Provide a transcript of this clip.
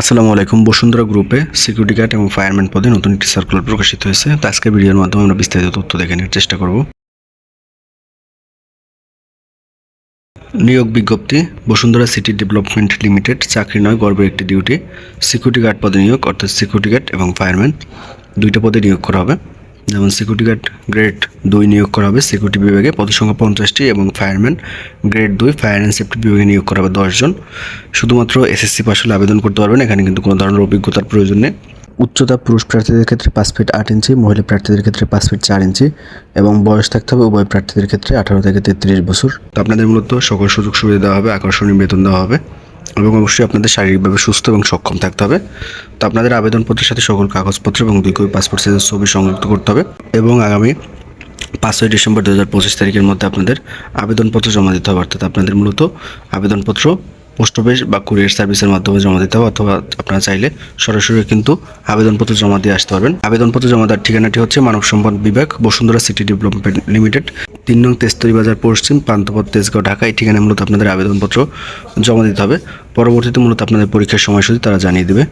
আসসালামু আলাইকুম, বসুন্ধরা গ্রুপে সিকিউরিটি গার্ড এবং ফায়ারম্যান পদে নতুন একটি সার্কুলার প্রকাশিত হয়েছে। তো আজকে ভিডিওর মাধ্যমে আমরা বিস্তারিত তথ্য দেখে নেওয়ার চেষ্টা করব। নিয়োগ বিজ্ঞপ্তি, বসুন্ধরা সিটি ডেভেলপমেন্ট লিমিটেড চাকরি নয়, গর্বের একটি ডিউটি সিকিউরিটি গার্ড পদে নিয়োগ, অর্থাৎ সিকিউরিটি গার্ড এবং ফায়ারম্যান দুইটা পদে নিয়োগ করা হবে। যেমন সিকিউরিটি গার্ড গ্রেড দুই নিয়োগ করা হবে সিকিউরিটি বিভাগে পদসংখ্যা পঞ্চাশটি এবং ফায়ারম্যান গ্রেড দুই ফায়ার অ্যান্ড সেফটি বিভাগে নিয়োগ করা হবে দশজন। শুধুমাত্র এসএসসি পাস হলে আবেদন করতে পারবেন, এখানে কিন্তু কোনো ধরনের অভিজ্ঞতার প্রয়োজন নেই। উচ্চতা পুরুষ প্রার্থীদের ক্ষেত্রে পাঁচ ফিট আট ইঞ্চি, মহিলা প্রার্থীদের ক্ষেত্রে পাঁচ ফিট চার ইঞ্চি এবং বয়স থাকতে হবে উভয় প্রার্থীদের ক্ষেত্রে আঠারো থেকে তেত্রিশ বছর। তো আপনাদের মূলত সকল সুযোগ সুবিধা দেওয়া হবে, আকর্ষণীয় বেতন দেওয়া হবে। এবং অবশ্যই আপনাদের শারীরিকভাবে সুস্থ এবং সক্ষম থাকতে হবে। তো আপনাদের আবেদনপত্রের সাথে সকল কাগজপত্র এবং দুই কপি পাসপোর্ট সাইজের ছবি সংযুক্ত করতে হবে এবং আগামী পাঁচই ডিসেম্বর দু হাজার পঁচিশ তারিখের মধ্যে আপনাদের আবেদনপত্র জমা দিতে হবে। অর্থাৎ আপনাদের মূলত আবেদনপত্র, পোস্ট অফিস বা কুরিয়ার সার্ভিসের মাধ্যমে জমা দিতে হবে অথবা আপনারা চাইলে সরাসরি কিন্তু আবেদনপত্র জমা দিয়ে আসতে পারবেন। আবেদনপত্র জমা দেওয়ার ঠিকানাটি হচ্ছে মানব সম্পদ বিভাগ, বসুন্ধরা সিটি ডেভেলপমেন্ট লিমিটেড। তিন নং তেস্তরি বাজার পশ্চিম প্রান্তপথ তেজগাঁও ঢাকা। এই ঠিকানায় মূলত আপনাদের আবেদনপত্র জমা দিতে হবে। পরবর্তীতে মূলত আপনাদের পরীক্ষার সময়সূচি তারা জানিয়ে দেবে।